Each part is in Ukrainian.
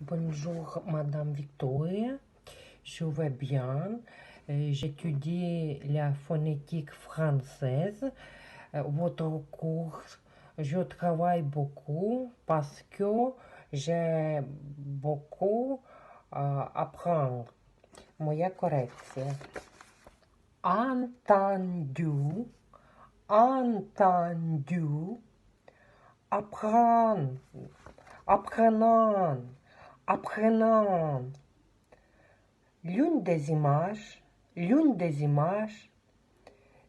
Bonjour, Madame Victoria. Je vais bien. Euh, J'étudie la phonétique française. Euh, Votre cours, je travaille beaucoup parce que j'ai beaucoup à apprendre. Моя корекція. Entendu. Entendu. Apprendre. Apprenant. Apprenant. L'une des images, l'une des images,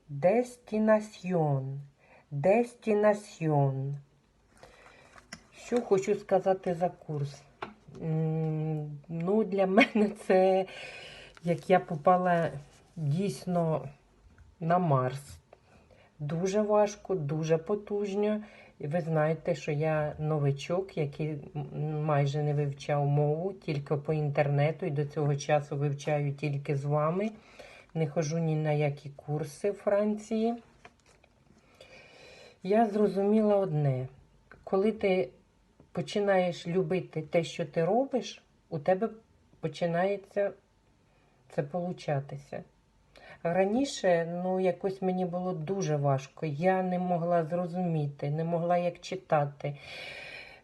destination, destination. Що хочу сказати за курс? Ну, для мене це як я попала дійсно на Марс. Дуже важко, дуже потужно. І ви знаєте, що я новичок, який майже не вивчав мову, тільки по інтернету, і до цього часу вивчаю тільки з вами. Не ходжу ні на які курси в Франції. Я зрозуміла одне: коли ти починаєш любити те, що ти робиш, у тебе починається це получатися. Раніше, ну, якось мені було дуже важко. Я не могла зрозуміти, не могла як читати,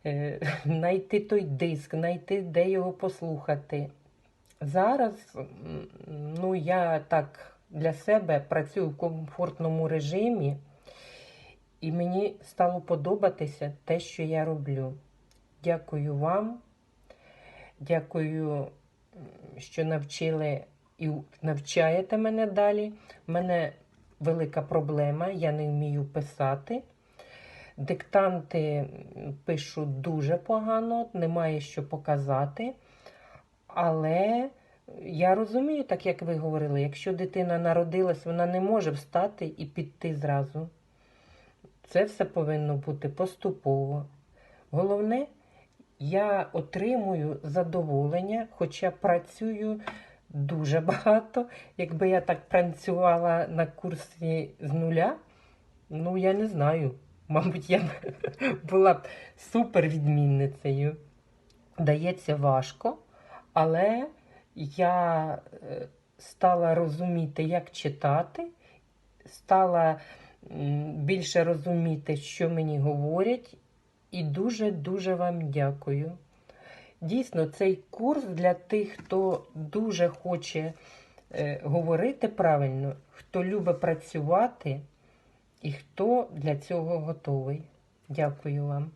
е, знайти той диск, знайти, де його послухати. Зараз, ну, я так для себе працюю в комфортному режимі, і мені стало подобатися те, що я роблю. Дякую вам. Дякую, що навчили і навчаєте мене далі. У мене велика проблема, я не вмію писати. Диктанти пишу дуже погано, немає що показати. Але я розумію, так як ви говорили, якщо дитина народилась, вона не може встати і піти зразу. Це все повинно бути поступово. Головне, я отримую задоволення, хоча працюю дуже багато. Якби я так працювала на курсі з нуля, ну я не знаю. Мабуть, я б була б супервідмінницею. Дається важко, але я е, стала розуміти, як читати, стала більше розуміти, що мені говорять, і дуже-дуже вам дякую. Дійсно, цей курс для тих, хто дуже хоче е, говорити правильно, хто любить працювати і хто для цього готовий. Дякую вам.